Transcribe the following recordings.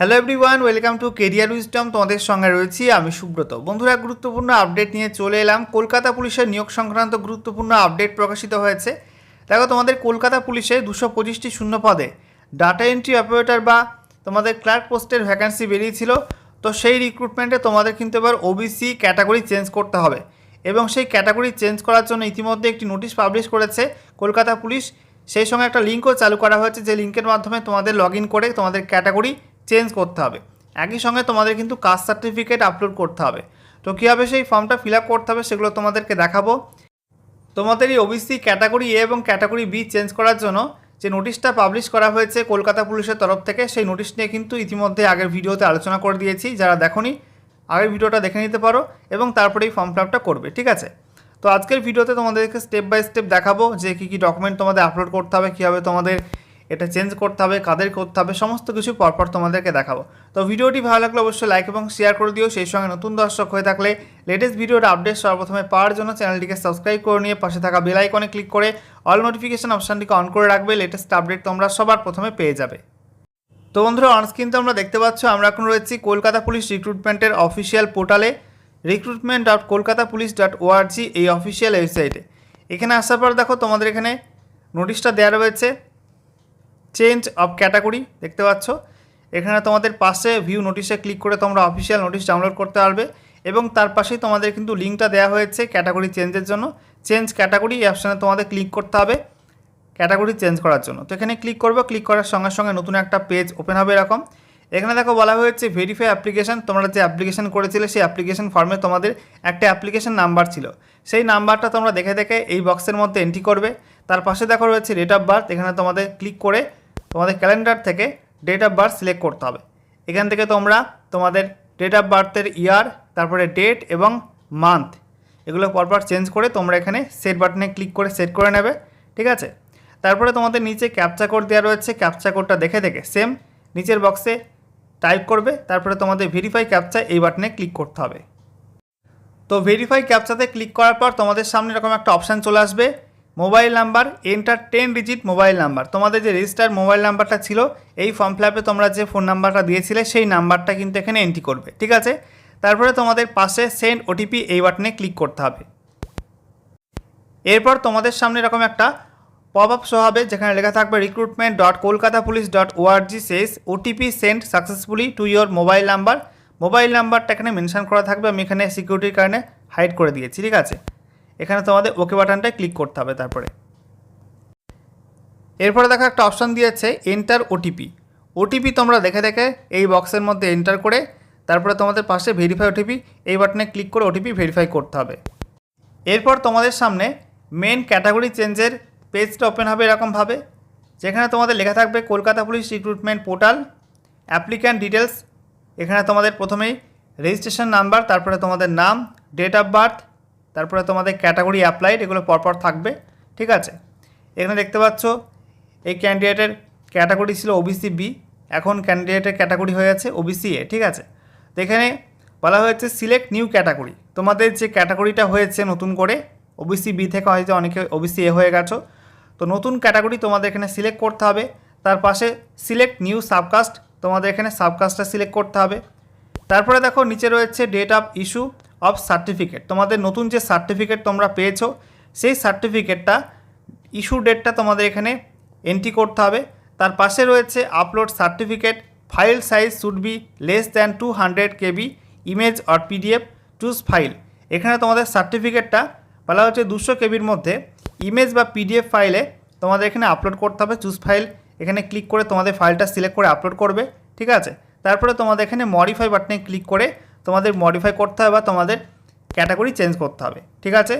Hello everyone welcome to career wisdom তোমাদের সঙ্গে রয়েছি আমি সুব্রত। বন্ধুরা, গুরুত্বপূর্ণ আপডেট নিয়ে চলে এলাম। কলকাতা পুলিশের নিয়োগ সংক্রান্ত গুরুত্বপূর্ণ আপডেট প্রকাশিত হয়েছে। দেখো, তোমাদের কলকাতা পুলিশে দুশো পঁচিশটি শূন্য পদে ডাটা এন্ট্রি অপারেটর বা তোমাদের ক্লার্ক পোস্টের ভ্যাকান্সি বেরিয়েছিল। তো সেই রিক্রুটমেন্টে তোমাদের কিন্তু এবার ওবিসি ক্যাটাগরি চেঞ্জ করতে হবে। এবং সেই ক্যাটাগরি চেঞ্জ করার জন্য ইতিমধ্যে একটি নোটিশ পাবলিশ করেছে কলকাতা পুলিশ। সেই সঙ্গে একটা লিঙ্কও চালু করা হয়েছে, যে লিঙ্কের মাধ্যমে তোমাদের লগ করে তোমাদের ক্যাটাগরি চেঞ্জ করতে হবে। একই সঙ্গে তোমাদের কিন্তু কাস্ট সার্টিফিকেট আপলোড করতে হবে। তো কীভাবে সেই ফর্মটা ফিল আপ করতে হবে সেগুলো তোমাদেরকে দেখাবো। তোমাদের এই ওবিসি ক্যাটাগরি এ এবং ক্যাটাগরি বি চেঞ্জ করার জন্য যে নোটিশটা পাবলিশ করা হয়েছে কলকাতা পুলিশের তরফ থেকে, সেই নোটিশ নিয়ে কিন্তু ইতিমধ্যে আগের ভিডিওতে আলোচনা করে দিয়েছি। যারা দেখোনি, আগের ভিডিওটা দেখে নিতে পারো এবং তারপরে এই ফর্ম ফিল করবে, ঠিক আছে? তো আজকের ভিডিওতে তোমাদেরকে স্টেপ বাই স্টেপ দেখাবো যে কী কী ডকুমেন্ট তোমাদের আপলোড করতে হবে, কীভাবে তোমাদের এটা চেঞ্জ করতে হবে, কাদের করতে হবে, সমস্ত কিছু পরপর তোমাদেরকে দেখাবো। তো ভিডিওটি ভালো লাগলে অবশ্যই লাইক এবং শেয়ার করে দিও। সেই সঙ্গে নতুন দর্শক হয়ে থাকলে লেটেস্ট ভিডিওর আপডেট সর্বপ্রথমে পাওয়ার জন্য চ্যানেলটিকে সাবস্ক্রাইব করে নিয়ে পাশে থাকা বেল আইকনে ক্লিক করে অল নোটিফিকেশন অপশানটিকে অন করে রাখবে। লেটেস্ট আপডেট তোমরা সবার প্রথমে পেয়ে যাবে। তো বন্ধুরা অনস্ক্রিন তোমরা দেখতে পাচ্ছ, আমরা এখন রয়েছি কলকাতা পুলিশ রিক্রুটমেন্টের অফিসিয়াল পোর্টালে recruitment dot Kolkata police dot ORG এই অফিসিয়াল ওয়েবসাইটে এখানে আসার পর দেখো তোমাদের এখানে নোটিশটা দেওয়া রয়েছে। চেঞ্জ অফ ক্যাটাগরি দেখতে পাচ্ছ? এখানে তোমাদের পাশে ভিউ নোটিশে ক্লিক করে তোমরা অফিসিয়াল নোটিশ ডাউনলোড করতে পারবে এবং তার পাশেই তোমাদের কিন্তু লিঙ্কটা দেওয়া হয়েছে ক্যাটাগরি চেঞ্জের জন্য। চেঞ্জ ক্যাটাগরি এই অপশানে তোমাদের ক্লিক করতে হবে ক্যাটাগরি চেঞ্জ করার জন্য। তো এখানে ক্লিক করব ক্লিক করার সঙ্গে সঙ্গে নতুন একটা পেজ ওপেন হবে এরকম। এখানে দেখো বলা হয়েছে ভেরিফাই অ্যাপ্লিকেশন তোমরা যে অ্যাপ্লিকেশন করেছিলে সেই অ্যাপ্লিকেশন ফর্মে তোমাদের একটা অ্যাপ্লিকেশন নাম্বার ছিল। সেই নাম্বারটা তোমরা দেখে দেখে এই বক্সের মধ্যে এন্ট্রি করবে। তার পাশে দেখো রয়েছে ডেট অফ বার্থ এখানে তোমাদের ক্লিক করে তোমাদের ক্যালেন্ডার থেকে ডেট অফ বার্থ সিলেক্ট করতে হবে। এখান থেকে তোমরা তোমাদের ডেট অফ বার্থের ইয়ার তারপরে ডেট এবং মান্থ এগুলো পরপর চেঞ্জ করে তোমরা এখানে সেট বাটনে ক্লিক করে সেট করে নেবে, ঠিক আছে? তারপরে তোমাদের নিচে ক্যাপচা কোড দেওয়া রয়েছে ক্যাপচা কোডটা দেখে দেখে সেম নিচের বক্সে টাইপ করবে, তারপরে তোমাদের ভেরিফাই ক্যাপচা এই বাটনে ক্লিক করতে হবে। তো ভেরিফাই ক্যাপচাতে ক্লিক করার পর তোমাদের সামনে এরকম একটা অপশান চলে আসবে mobile number enter ten digit mobile number. তোমাদের যে রেজিস্টার মোবাইল নাম্বারটা ছিল, এই ফর্ম ফিলাপে তোমরা যে ফোন নাম্বারটা দিয়েছিলে, সেই নাম্বারটা কিন্তু এখানে এন্ট্রি করবে, ঠিক আছে? তারপরে তোমাদের পাশে সেন্ড ওটিপি এই বাটনে ক্লিক করতে হবে। এরপর তোমাদের সামনে এরকম একটা পপ আপ শো হবে, যেখানে লেখা থাকবে recruitment dot Kolkata police dot ORG says OTP send successfully to your mobile number mobile নাম্বারটা এখানে মেনশন করা থাকবে, আমি এখানে সিকিউরিটির কারণে হাইড করে দিয়েছি, ঠিক আছে? এখানে তোমাদের ওকে বাটনটায় ক্লিক করতে হবে তারপরে। এরপরে দেখো একটা অপশান দিয়েছে এন্টার ওটিপি ওটিপি তোমরা দেখে দেখে এই বক্সের মধ্যে এন্টার করে তারপরে তোমাদের পাশে ভেরিফাই ওটিপি এই বাটনে ক্লিক করে ওটিপি ভেরিফাই করতে হবে। এরপর তোমাদের সামনে মেন ক্যাটাগরি চেঞ্জের পেজটা ওপেন হবে এরকমভাবে, যেখানে তোমাদের লেখা থাকবে Kolkata police recruitment portal applicant details এখানে তোমাদের প্রথমেই রেজিস্ট্রেশন নাম্বার তারপরে তোমাদের নাম ডেট অফ বার্থ তারপরে তোমাদের ক্যাটাগরি অ্যাপ্লাইড এগুলো পরপর থাকবে, ঠিক আছে? এখানে দেখতে পাচ্ছ, এই ক্যান্ডিডেটের ক্যাটাগরি ছিল ওবিসি বি এখন ক্যান্ডিডেটের ক্যাটাগরি হয়ে আছে ওবিসি এ ঠিক আছে? তো এখানে বলা হয়েছে সিলেক্ট নিউ ক্যাটাগরি তোমাদের যে ক্যাটাগরিটা হয়েছে নতুন করে ওবিসি বি থেকে হয়তো অনেকে ওবিসি এ হয়ে গেছো, তো নতুন ক্যাটাগরি তোমাদের এখানে সিলেক্ট করতে হবে। তার পাশে সিলেক্ট নিউ সাবকাস্ট তোমাদের এখানে সাবকাস্টটা সিলেক্ট করতে হবে। তারপরে দেখো, নিচে রয়েছে date of issue of certificate তোমাদের নতুন যে সার্টিফিকেট তোমরা পেয়েছ, সেই সার্টিফিকেটটা ইস্যু ডেটটা তোমাদের এখানে এন্ট্রি করতে হবে। তার পাশে রয়েছে upload certificate file size should be less than two hundred KB image or PDF choose file এখানে তোমাদের সার্টিফিকেটটা বলা হচ্ছে দুশো কেবির মধ্যে। ইমেজ বা পিডিএফ ফাইলে তোমাদের এখানে আপলোড করতে হবে চুজ ফাইল এখানে ক্লিক করে তোমাদের ফাইলটা সিলেক্ট করে আপলোড করবে, ঠিক আছে? তারপরে তোমাদের এখানে মডিফাই বাটনে ক্লিক করে তোমাদের মডিফাই করতে হবে বা তোমাদের ক্যাটাগরি চেঞ্জ করতে হবে, ঠিক আছে?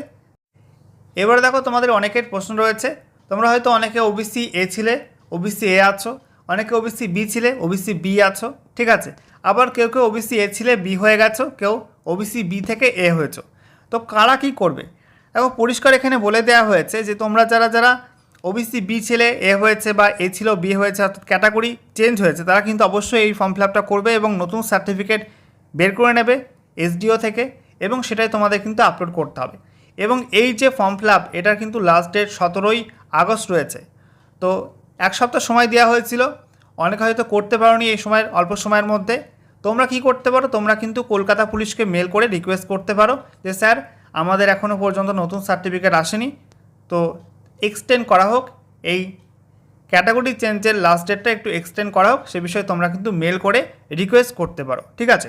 এবারে দেখো তোমাদের অনেকের প্রশ্ন রয়েছে, তোমরা হয়তো অনেকে ওবিসি এ ছিলে ওবিসি এ আছো, অনেকে ওবিসি বি ছিলে ওবিসি বি আছো, ঠিক আছে? আবার কেউ কেউ ওবিসি এ ছিলে বি হয়ে গেছো, কেউ ওবিসি বি থেকে এ হয়েছো। তো কারা কী করবে? দেখো পরিষ্কার এখানে বলে দেওয়া হয়েছে যে তোমরা যারা যারা ওবিসি বি ছেলে এ হয়েছে বা এ ছিল বি হয়েছে, অর্থাৎ ক্যাটাগরি চেঞ্জ হয়েছে, তারা কিন্তু অবশ্যই এই ফর্ম ফিল করবে এবং নতুন সার্টিফিকেট বের করে নেবে এসডিও থেকে এবং সেটাই তোমাদের কিন্তু আপলোড করতে হবে। এবং এই যে ফর্ম ফিল আপ এটার কিন্তু লাস্ট ডেট সতেরোই আগস্ট রয়েছে। তো এক সপ্তাহ সময় দেওয়া হয়েছিল, অনেকে হয়তো করতে পারোনি এই সময়ের, অল্প সময়ের মধ্যে। তোমরা কি করতে পারো? তোমরা কিন্তু কলকাতা পুলিশকে মেল করে রিকোয়েস্ট করতে পারো যে, স্যার, আমাদের এখনও পর্যন্ত নতুন সার্টিফিকেট আসেনি। তো এক্সটেন্ড করা হোক, এই ক্যাটাগরি চেঞ্জের লাস্ট ডেটটা একটু এক্সটেন্ড করা হোক, সে বিষয়ে তোমরা কিন্তু মেল করে রিকোয়েস্ট করতে পারো। ঠিক আছে?